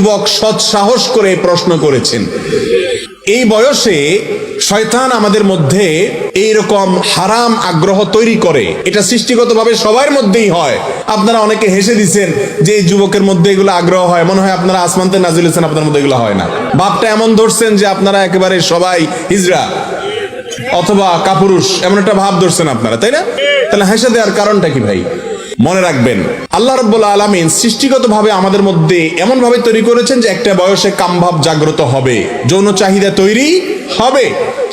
যুবক সৎ সাহস করে প্রশ্ন করেছেন। এই বয়সে শয়তান আমাদের মধ্যে এইরকম হারাম আগ্রহ তৈরি করে। এটা সৃষ্টিগতভাবে সবার মধ্যেই হয়। আপনারা অনেকে হেসে দিচ্ছেন যে এই যুবকের মধ্যে এগুলো আগ্রহ হয়। মনে হয় আপনারা আসমানতে নাজিল হয়েছেন আপনার মধ্যে এগুলো হয় না। ভাবটা এমন ধরছেন যে আপনারা একেবারে সবাই হিজরা অথবা কাপুরুষ, এমন একটা ভাব ধরছেন আপনারা, তাই না? তাহলে হেসে দেওয়ার কারণটা কি ভাই? মনে রাখবেন, আল্লাহ রব্বুল আলমিন সৃষ্টিগত ভাবে আমাদের মধ্যে এমন ভাবে তৈরি করেছেন যে একটা বয়সে কামভাব জাগ্রত হবে, যৌন চাহিদা তৈরি হবে,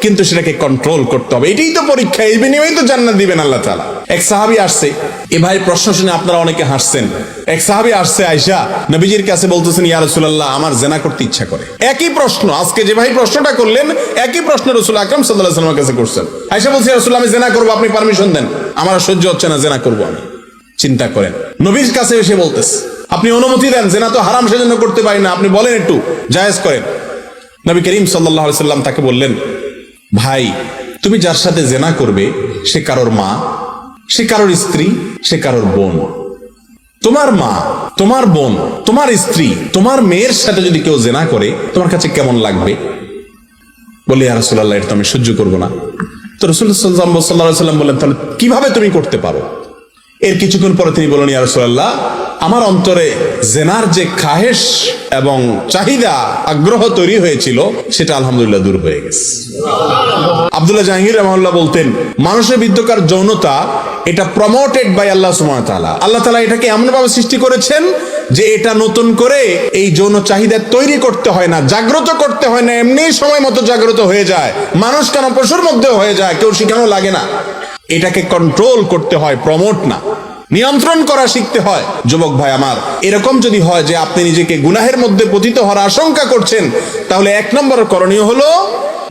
কিন্তু সেটাকে কন্ট্রোল করতে হবে। এটাই তো পরীক্ষা, এই বিনিময়ে তো জান্নাত দিবেন আল্লাহ তাআলা। এক সাহাবি আসছে, এ ভাই প্রশ্ন শুনে আপনারা অনেকে হাসছেন। এক সাহাবি আসছে আয়সা নবীজির কাছে বলতেছেন, ইয়া রাসূলুল্লাহ, আমার জেনা করতে ইচ্ছা করে। একই প্রশ্ন, আজকে যে ভাই প্রশ্নটা করলেন, একই প্রশ্ন রাসূল আকরাম সাল্লাল্লাহু আলাইহি কাছে করছেন। আয়সা বলছে রাসূলুল্লাহ, আমি জেনা করব, আপনি পারমিশন দেন। আমার সহ্য হচ্ছে না, জেনা করব আমি। চিন্তা করেন। নবীর কাছে এসে বলতেছে, আপনি অনুমতি দেন, জেনা তো হারাম, সেজন্য করতে পারি না। আপনি বলেন একটু, জায়েজ করেন। নবী করিম আলাইহি সাল্লাম তাকে বললেন, ভাই, তুমি যার সাথে জেনা করবে, সে কারোর মা, সে কারোর স্ত্রী, সে কারোর বোন। তোমার মা, তোমার বোন, তোমার স্ত্রী, তোমার মেয়ের সাথে যদি কেউ জেনা করে, তোমার কাছে কেমন লাগবে? বলে, ইয়া রাসূলুল্লাহ, এটা তো আমি সহ্য করব না। তো রসুল সাল্লাহ সাল্লাম বললেন, তাহলে কীভাবে তুমি করতে পারো? এর কিছুক্ষণ পরে তিনি বললেন ইয়া রাসূলুল্লাহ আমার অন্তরে জেনার যে খাহেশ এবং চাহিদা আগ্রহ তৈরি হয়েছিল সেটা আলহামদুলিল্লাহ দূর হয়ে গেছে। আব্দুল্লাহ জাহাঙ্গীর রহমাল্লাহ বলতেন মানুষের বিদ্যকার যৌনতা এটা প্রমোটেড বাই আল্লাহ ওয়া আল্লাহ তালা এটাকে এমনভাবে সৃষ্টি করেছেন যে এটা নতুন করে এই যৌন চাহিদা তৈরি করতে হয় না জাগ্রত করতে হয় না এমনি সময় মতো জাগ্রত হয়ে যায়। মানুষ কেন পশুর মধ্যে হয়ে যায় কেউ শিখানো লাগে না। এটাকে কন্ট্রোল করতে হয় প্রমোট না। নিয়ন্ত্রণ করা শিখতে হয়, যুবক ভাই আমার। এরকম যদি হয় যে আপনি নিজেকে গুনাহের মধ্যে পতিত হওয়ার আশঙ্কা করছেন, তাহলে এক নম্বর করণীয় হলো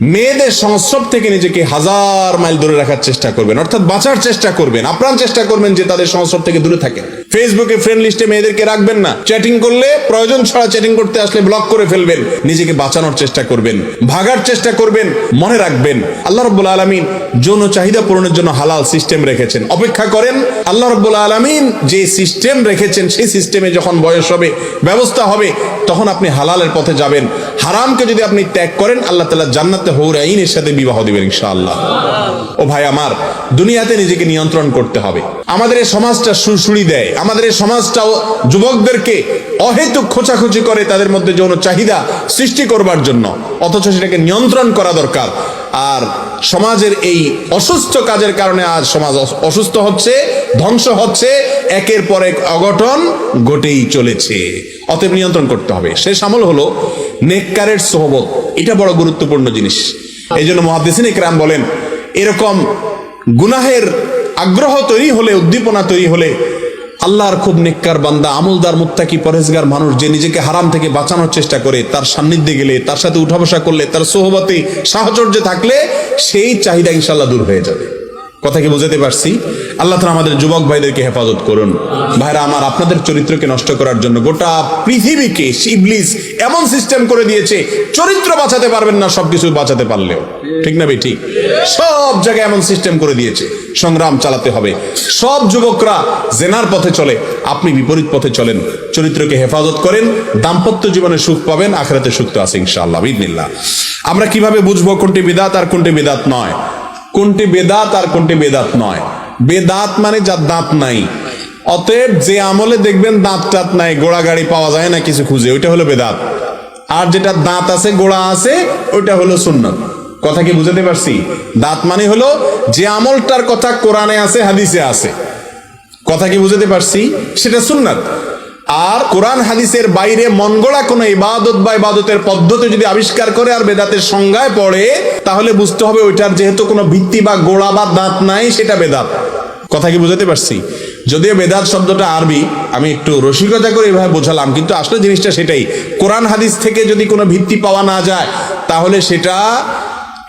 মেয়েদের সংস্রব থেকে নিজেকে হাজার মাইল দূরে রাখার চেষ্টা করবেন, অর্থাৎ বাঁচার চেষ্টা করবেন, আপ্রাণ চেষ্টা করবেন যে তাদের সংস্রব থেকে দূরে থাকেন। ফেসবুকে ফ্রেন্ড লিস্টে মেয়েদেরকে রাখবেন না। চ্যাটিং করলে প্রয়োজন ছাড়া চ্যাটিং করতে আসলে ব্লক করে ফেলবেন, নিজেকে বাঁচানোর চেষ্টা করবেন, ভাগার চেষ্টা করবেন, মনে রাখবেন। আল্লাহ রব্বুল আলমিন যৌন চাহিদা পূরণের জন্য হালাল সিস্টেম রেখেছেন। অপেক্ষা করেন, আল্লাহ রব্বুল আলমিন যে সিস্টেম রেখেছেন, সেই সিস্টেমে যখন বয়স হবে, ব্যবস্থা হবে, তখন আপনি হালালের পথে যাবেন। হারামকে যদি আপনি ত্যাগ করেন, আল্লাহ তালা জান্নাতে হৌরাইনের সাথে বিবাহ দিবেন ইনশাআল্লাহ। ও ভাই, আমার দুনিয়াতে নিজেকে নিয়ন্ত্রণ করতে হবে। আমাদের এই সমাজটা সুরসুরি দেয়। আমাদের এই সমাজটাও যুবকদেরকে অহেতুক খোঁচাখুচি করে তাদের মধ্যে যৌন চাহিদা সৃষ্টি করবার জন্য। অথচ সেটাকে নিয়ন্ত্রণ করা দরকার। আর সমাজের এই অসুস্থ কাজের কারণে আজ সমাজ অস- অসুস্থ হচ্ছে, ধ্বংস হচ্ছে, একের পর এক অঘটন ঘটেই চলেছে। অতএব নিয়ন্ত্রণ করতে হবে। শেষ আমল হলো নেককারের সোহবত। এটা বড় গুরুত্বপূর্ণ জিনিস। এই জন্য মহাদিসিন ইকরাম বলেন, এরকম গুনাহের আগ্রহ তৈরি হলে, উদ্দীপনা তৈরি হলে, আল্লাহর খুব নেককার বান্দা, আমলদার, মুত্তাকি পরেজগার মানুষ যে নিজেকে হারাম থেকে বাঁচানোর চেষ্টা করে, তার সান্নিধ্যে গেলে, তার সাথে উঠা বসা করলে, তার সোহবতে সাহচর্যে থাকলে, সেই চাহিদা ইনশাল্লাহ দূর হয়ে যাবে। কথা কি বুঝাতে পারছি। আল্লাহ তালা আমাদের যুবক ভাইদেরকে হেফাজত করুন। ভাইরা, আমার আপনাদের চরিত্রকে নষ্ট করার জন্য গোটা পৃথিবীকে ইবলিস এমন সিস্টেম করে দিয়েছে, চরিত্র বাঁচাতে পারবেন না, সবকিছু বাঁচাতে পারলেও। ঠিক না ভাই ঠিক সব জায়গায় এমন সিস্টেম করে দিয়েছে। সংগ্রাম চালাতে হবে। সব যুবকরা জেনার পথে চলে, আপনি বিপরীত পথে চলেন। চরিত্রকে হেফাজত করেন, দাম্পত্য জীবনে সুখ পাবেন, আখেরাতে সুখ তো আছে ইনশাআল্লাহ বিদিনিল্লাহ আমরা কীভাবে বুঝব কোনটি বিদাত আর কোনটি বিদাত নয়? কোনটি বেদাত আর কোনটি বেদাত নয়। বেদাত মানে যার দাঁত নাই। অতএব যে আমলে দেখবেন দাঁত টাত নাই, গোড়া গাড়ি পাওয়া যায় না কিছু খুঁজে, ওইটা হলো বেদাত। আর যেটা দাঁত আছে, গোড়া আছে, ওইটা হলো সুন্নত। কথা কি বুঝাতে পারছি? দাঁত মানে হলো যে আমলটার কথা কোরআনে আছে, হাদিসে আছে। কথা কি বুঝাতে পারছি? সেটা সুন্নাত। আর কোরআন হাদিসের বাইরে মনগড়া কোনো ইবাদত বা ইবাদতের পদ্ধতি যদি আবিষ্কার করে আর বেদাতের সংজ্ঞায় পড়ে তাহলে বুঝতে হবে ওইটার যেহেতু কোনো ভিত্তি বা গোড়া বা দাঁত নাই, সেটা বেদাত। কথা কি বুঝাতে পারছি? যদিও বেদাত শব্দটা আরবি, আমি একটু রসিকতা করে এভাবে বোঝালাম, কিন্তু আসলে জিনিসটা সেটাই। কোরআন হাদিস থেকে যদি কোনো ভিত্তি পাওয়া না যায়, তাহলে সেটা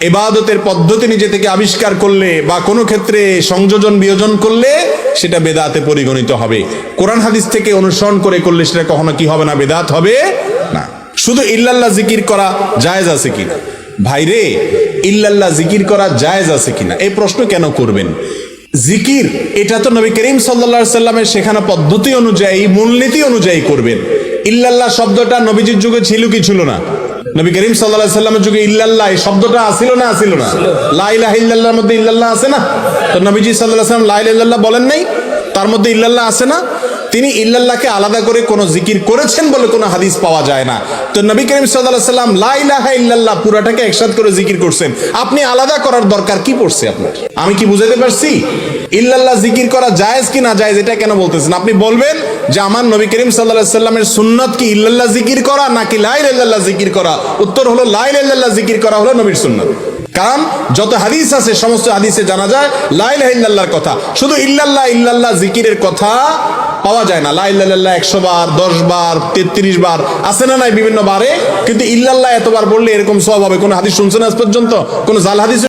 এবাদতের পদ্ধতি নিজে থেকে আবিষ্কার করলে বা কোনো ক্ষেত্রে সংযোজন, বিয়োজন করলে সেটা বেদাতে পরিগণিত হবে। কোরআন হাদিস থেকে অনুসরণ করে করলে সেটা কখনো কি হবে না? বেদাত হবে না। শুধু ইল্লাল্লাহ জিকির করা জায়েজ আছে কিনা? ভাইরে, ইল্লাল্লাহ, জিকির করা জায়েজ আছে কিনা? এই প্রশ্ন কেন করবেন? জিকির, এটা তো নবী করিম সাল্লা সাল্লামের শেখানো পদ্ধতি অনুযায়ী, মূলনীতি অনুযায়ী করবেন। ইল্লাল্লাহ শব্দটা নবীজির যুগে ছিল কি ছিল না? নবী করিম সাল্লাল্লাহু সাল্লামের যুগে ইল্লাল্লাহ, এই শব্দটা আসিল না আসিল না? লা ইলাহা ইল্লাল্লাহর মধ্যে ইল্লাল্লাহ আছে না? তো নবীজি আলাইহি সাল্লাম লা ইলাহা ইল্লাল্লাহ বলেন নাই? তার মধ্যে ইল্লাল্লাহ আছে না? তিনি ইল্লাল্লাহকে আলাদা করে কোনো জিকির করেছেন বলে কোনো হাদিস পাওয়া যায় না। তো নবী করিম সাল্লাল্লাহু সাল্লাম লা ইলাহা ইল্লাল্লাহ পুরাটাকে একসাথে করে জিকির করছেন। আপনি আলাদা করার দরকার কি পড়ছে আপনার? আমি কি বুঝাতে পারছি? ইল্লাল্লাহ জিকির করা জায়েজ কি না জায়েজ, এটা কেন বলতেছেন? আপনি বলবেন যে আমার নবী করিম সাল্লাল্লাহু সাল্লামের সুন্নত কি ইল্লাল্লাহ জিকির করা নাকি লা ইলাহা জিকির করা? উত্তর হলো লা ইলাহা জিকির করা হলো নবীর সুন্নত। কারণ যত হাদিস আছে, সমস্ত হাদিসে জানা যায় লাইল ইল্লাল্লাহর কথা। শুধু ইল্লাল্লাহ ইল্লাল্লাহ জিকিরের কথা পাওয়া যায় না। লাইল ইলাহা ইল্লাল্লাহ একশো বার, দশ বার, তেত্রিশ বার, আছে না নাই বিভিন্ন বারে? কিন্তু ইল্লাল্লাহ এতবার বললে এরকম সব হবে। কোনো হাদিস শুনছেন আজ পর্যন্ত? কোনো জাল হাদিস